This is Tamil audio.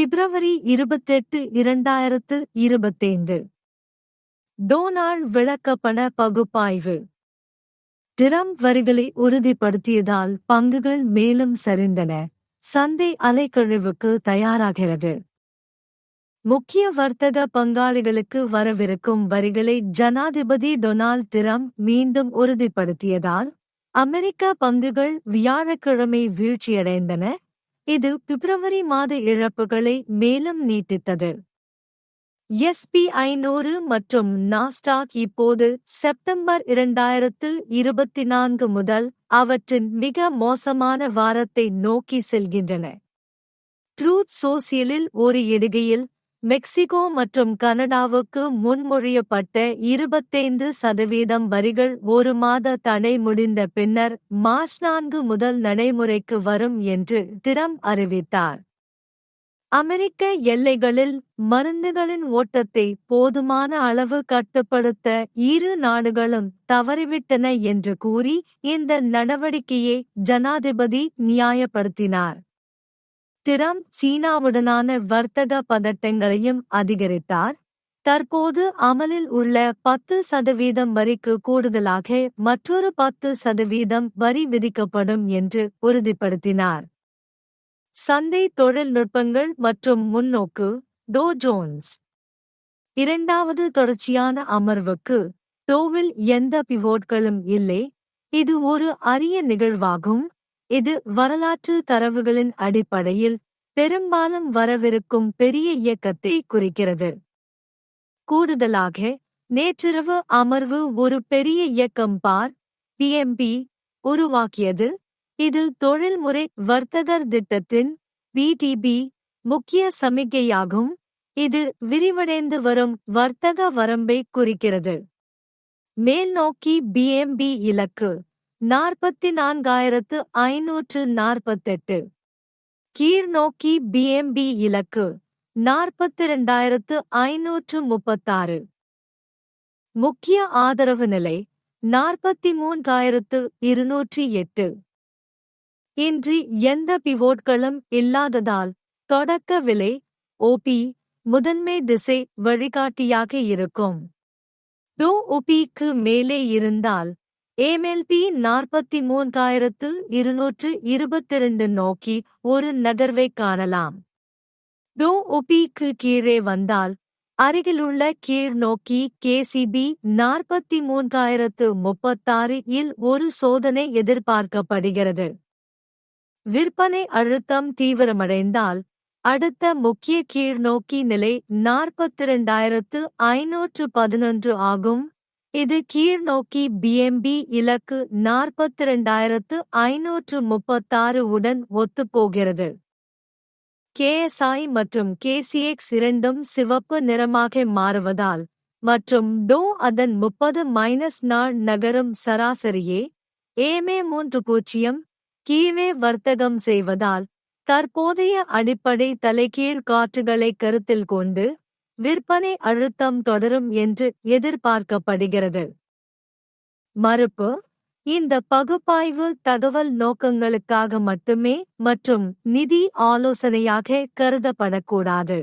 பிப்ரவரி இருபத்தெட்டு இரண்டாயிரத்து இருபத்தைந்து. டோனால்ட் விளக்கப்பண பகுப்பாய்வு. டிரம்ப் வரிகளை உறுதிப்படுத்தியதால் பங்குகள் மேலும் சரிந்தன. சந்தை அலைக்கழிவுக்கு தயாராகிறது. முக்கிய வர்த்தக பங்காளிகளுக்கு வரவிருக்கும் வரிகளை ஜனாதிபதி டொனால்ட் டிரம்ப் மீண்டும் உறுதிப்படுத்தியதால் அமெரிக்க பங்குகள் வியாழக்கிழமை வீழ்ச்சியடைந்தன. இது பிப்ரவரி மாத இழப்புகளை மேலும் நீட்டித்தது. எஸ்பி ஐநூறு மற்றும் நாஸ்டாக் இப்போது செப்டம்பர் இரண்டாயிரத்து இருபத்தி நான்கு முதல் அவற்றின் மிக மோசமான வாரத்தை நோக்கி செல்கின்றன. ட்ரூத் சோசியலில் ஒரு இடுகையில் மெக்சிகோ மற்றும் கனடாவுக்கு முன்மொழியப்பட்ட இருபத்தைந்து சதவீதம் வரிகள் ஒரு மாத தடை முடிந்த பின்னர் மார்ச் நான்கு முதல் நடைமுறைக்கு வரும் என்று திறம் அறிவித்தார். அமெரிக்க எல்லைகளில் மருந்துகளின் ஓட்டத்தை போதுமான அளவு கட்டுப்படுத்த இரு நாடுகளும் தவறிவிட்டன என்று கூறி இந்த நடவடிக்கையை ஜனாதிபதி நியாயப்படுத்தினார். டிரம்ப் சீனாவுடனான வர்த்தக பதட்டங்களையும் அதிகரித்தார். தற்போது அமலில் உள்ள பத்து சதவீதம் வரிக்கு கூடுதலாக மற்றொரு பத்து சதவீதம் வரி விதிக்கப்படும் என்று உறுதிப்படுத்தினார். சந்தை தொழில்நுட்பங்கள் மற்றும் முன்னோக்கு டோ ஜோன்ஸ். இரண்டாவது தொடர்ச்சியான அமர்வுக்கு டோவில் எந்த பிவோட்களும் இல்லை. இது ஒரு அரிய நிகழ்வாகும். இது வரலாற்று தரவுகளின் அடிப்படையில் பெரும்பாலும் வரவிருக்கும் பெரிய இயக்கத்தை குறிக்கிறது. கூடுதலாக நேற்றிரவு அமர்வு ஒரு பெரிய இயக்கம் பார் பிஎம்பி உருவாக்கியது. இது தொழில்முறை வர்த்தகர் திட்டத்தின் பிடிபி முக்கிய சமிக்கையாகும். இது விரிவடைந்து வரும் வர்த்தக வரம்பை குறிக்கிறது. மேல்நோக்கி பிஎம்பி இலக்கு. நாற்பத்தி நான்காயிரத்து ஐநூற்று நாற்பத்தெட்டு. கீழ்நோக்கி பிஎம்பி இலக்கு நாற்பத்தி ரெண்டாயிரத்து ஐநூற்று முப்பத்தாறு. முக்கிய ஆதரவு நிலை நாற்பத்தி மூன்றாயிரத்து இருநூற்றி எட்டு. இன்றி எந்த பிவோட்களும் இல்லாததால் தொடக்க விலை ஓபி முதன்மை திசை வழிகாட்டியாக இருக்கும். டோ ஒபிக்கு மேலே இருந்தால் ஏமெல்பி நாற்பத்தி மூன்றாயிரத்து இருநூற்று இருபத்திரண்டு நோக்கி ஒரு நகர்வை காணலாம். டோ ஒபிக்கு கீழே வந்தால் அருகிலுள்ள கீழ் நோக்கி கேசிபி நாற்பத்தி மூன்றாயிரத்து முப்பத்தாறு இல் ஒரு சோதனை எதிர்பார்க்கப்படுகிறது. விற்பனை அழுத்தம் தீவிரமடைந்தால் அடுத்த முக்கிய கீழ்நோக்கி நிலை நாற்பத்திரண்டாயிரத்து ஐநூற்று பதினொன்று ஆகும். இது கீழ்நோக்கி பிஎம்பி இலக்கு நாற்பத்திரண்டாயிரத்து ஐநூற்று முப்பத்தாறு உடன் ஒத்துப்போகிறது. கேஎஸ்ஐ மற்றும் கேசிஎக்ஸ் இரண்டும் சிவப்பு நிறமாக மாறுவதால் மற்றும் டோ அதன் முப்பது மைனஸ் நாள் நகரும் சராசரியே ஏமே மூன்று பூஜ்ஜியம் கீழே வர்த்தகம் செய்வதால் தற்போதைய அடிப்படை தலைகீழ் காற்றுகளை கருத்தில் கொண்டு விற்பனை அழுத்தம் தொடரும் என்று எதிர்பார்க்கப்படுகிறது. மறுப்பு இந்த பகுப்பாய்வு தகவல் நோக்கங்களுக்காக மட்டுமே மற்றும் நிதி ஆலோசனையாக கருதப்படக்கூடாது.